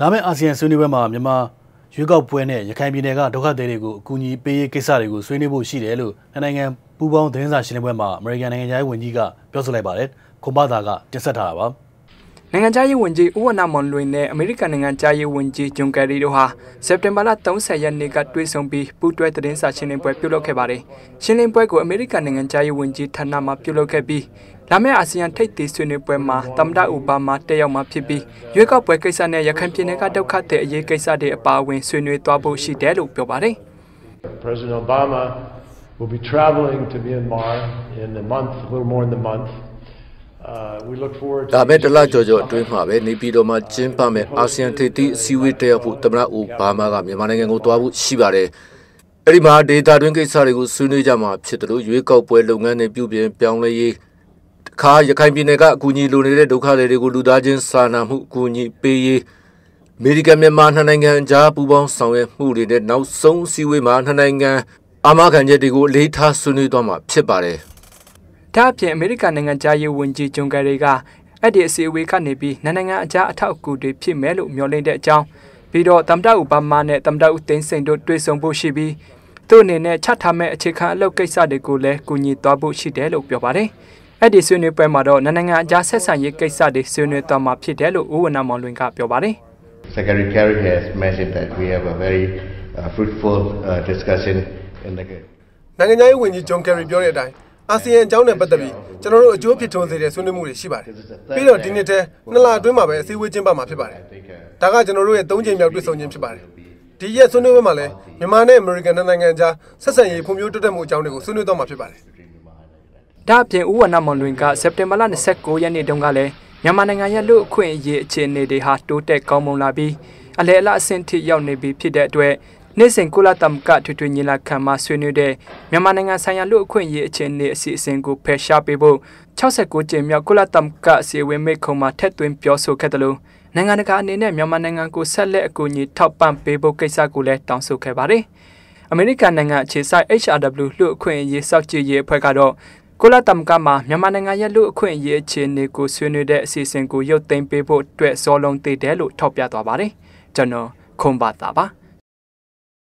လာမယ့်အာဆီယံဆွေးနွေးပွဲမှာမြန်မာရွေးကောက်ပွဲနဲ့ရခိုင်ပြည်နယ်ကဒုက္ခသည်တွေကိုအကူအညီပေးရေးကိစ္စတွေကိုဆွေးနွေးဖို့ရှိတယ်လို့နိုင်ငံပူးပေါင်းသတင်းစာရှင်းလင်းပွဲမှာအမေရိကန်နိုင်ငံသားဝန်ကြီးကပြောဆိုလိုက်ပါတယ်။ခွန်ဘာသာကတင်ဆက်ထားတာပါ။ နိုင်ငံခြားရေးဝန်ကြီးဦးဝနမောင်လွင်နဲ့အမေရိကန်နိုင်ငံခြားရေးဝန်ကြီးဂျွန်ကယ်ရီတို့ဟာစက်တင်ဘာလ30ရက်နေ့ကတွေ့ဆုံပြီးပူးတွဲသတင်းစာရှင်းလင်းပွဲပြုလုပ်ခဲ့ပါတယ်။ရှင်းလင်းပွဲကိုအမေရိကန်နိုင်ငံခြားရေးဝန်ကြီးဌာနမှပြုလုပ်ခဲ့ပြီးလာမယ့်အာဆီယံထိပ်သီးဆွေးနွေးပွဲမှာသမ္မတအိုဘားမားတက်ရောက်မှာဖြစ်ပြီးရွေးကောက်ပွဲကိစ္စနဲ့ရခိုင်ပြည်နယ်ကဒုက္ခသည်အရေးကိစ္စတွေအပါအဝင်ဆွေးနွေးသွားဖို့ရှိတယ်လို့ပြောပါတယ်။ President Obama will be traveling to Myanmar in the month, a little more in the month. ဒါပဲတလကြော်ကြော်အတွင်းမှာပဲနေပြည်တော်မှာကျင်းပမဲ့အာဆီယံထိပ်သီးအစည်းအဝေးတက်ရောက်ဖို့သမ္မတအိုဘားမားကမြန်မာနိုင်ငံကိုသွားဖို့ရှိပါတယ်။အဲ့ဒီမှာဒေတာတွင်းကိစ္စတွေကိုဆွေးနွေးကြမှာဖြစ်တယ်လို့ရွေးကောက်ပွဲလုပ်ငန်းတွေပြုပြင်ပြောင်းလဲရေးခါရခိုင်ပြည်နယ်ကအကူအညီလိုနေတဲ့ဒုက္ခသည်တွေကိုလူသားချင်းစာနာမှုအကူအညီပေးရေးအမေရိကန်မြန်မာနှစ်နိုင်ငံကြားပူးပေါင်းဆောင်ရွက်မှုတွေနဲ့နောက်ဆုံးအစည်းအဝေးမှာနှစ်နိုင်ငံအာမခံချက်တွေကိုအလေးထားဆွေးနွေးသွားမှာဖြစ်ပါတယ်။ ဒါအပြင်အမေရိကန်နိုင်ငံသားရေးဝန်ကြီးဂျွန်ကယ်ရီကအဲ့ဒီအစီအဝေးကနေပြီးနိုင်ငံအကြားအထောက်အကူတွေဖြစ်မယ်လို့မျှော်လင့်တဲ့အကြောင်းပြီးတော့သမ္မတအိုဘားမားနဲ့သမ္မတဦးသိန်းစိန်တို့တွေ့ဆုံဖို့ရှိပြီးသူ့အနေနဲ့ချထားမဲ့အခြေခံအလုပ်ကိစ္စတွေကိုလည်းကူညီသွားဖို့ရှိတယ်လို့ပြောပါတယ်။အဲ့ဒီဆွေးနွေးပွဲမှာတော့နိုင်ငံအကြားဆက်ဆံရေးကိစ္စတွေဆွေးနွေးသွားမှာဖြစ်တယ်လို့ဦးဝနမောင်လွင်ကပြောပါတယ်။ Secretary Kerry has mentioned that we have a very uh, fruitful uh, discussion in the နိုင်ငံရေးဝန်ကြီးဂျွန်ကယ်ရီပြောတဲ့အတိုင်း အာဆီယံအကြောင်းနဲ့ပတ်သက်ပြီးကျွန်တော်တို့အကျိုးဖြစ်ထွန်းစေတဲ့ဆွေးနွေးမှုတွေရှိပါတယ်။ပြီးတော့ဒီနှစ်ထဲနှစ်လအတွင်းမှာပဲအစည်းအဝေးကျင်းပမှာဖြစ်ပါတယ်။ဒါကကျွန်တော်တို့ရဲ့၃ချိန်မြောက်တွေ့ဆုံခြင်းဖြစ်ပါတယ်။ဒီရက်ဆွေးနွေးပွဲမှာလည်းမြန်မာနဲ့အမေရိကန်နိုင်ငံကြားဆက်ဆံရေးဖွံ့ဖြိုးတိုးတက်မှုအကြောင်းတွေကိုဆွေးနွေးသွားမှာဖြစ်ပါတယ်။ဒါအပြင်ဥဝနမောင်လွင်ကစက်တင်ဘာလ29ရက်နေ့တုန်းကလည်းမြန်မာနိုင်ငံရဲ့လူအခွင့်အရေးအခြေအနေတွေဟာတိုးတက်ကောင်းမွန်လာပြီးအလဲအလအဆင့်ထိရောက်နေပြီဖြစ်တဲ့အတွက် နေ့စဉ်ကုလသမဂ္ဂထွေထွေညီလာခံမှာဆွေးနွေးတဲ့မြန်မာနိုင်ငံဆိုင်ရာလူအခွင့်အရေးအခြေအနေအစီအစဉ်ကိုဖယ်ရှားပေးဖို့69ကြိမ်မြောက်ကုလသမဂ္ဂအစည်းအဝေးမိတ်ခုံမှာထက်သွင်းပြောဆိုခဲ့တယ်လို့နိုင်ငံတကာအနေနဲ့မြန်မာနိုင်ငံကိုဆက်လက်အကူအညီထောက်ပံ့ပေးဖို့ကိစ္စကိုလည်းတောင်းဆိုခဲ့ပါတယ်။အမေရိကန်နိုင်ငံအခြေစိုက် HRW လူအခွင့်အရေးစောင့်ကြည့်ရေးအဖွဲ့ကတော့ကုလသမဂ္ဂမှာမြန်မာနိုင်ငံရဲ့လူအခွင့်အရေးအခြေအနေကိုဆွေးနွေးတဲ့အစီအစဉ်ကိုရုပ်သိမ်းပေးဖို့အတွက်စောလုံးတည်တယ်လို့ထောက်ပြသွားပါတယ်။ကျွန်တော်ခွန်ပါတာပါ။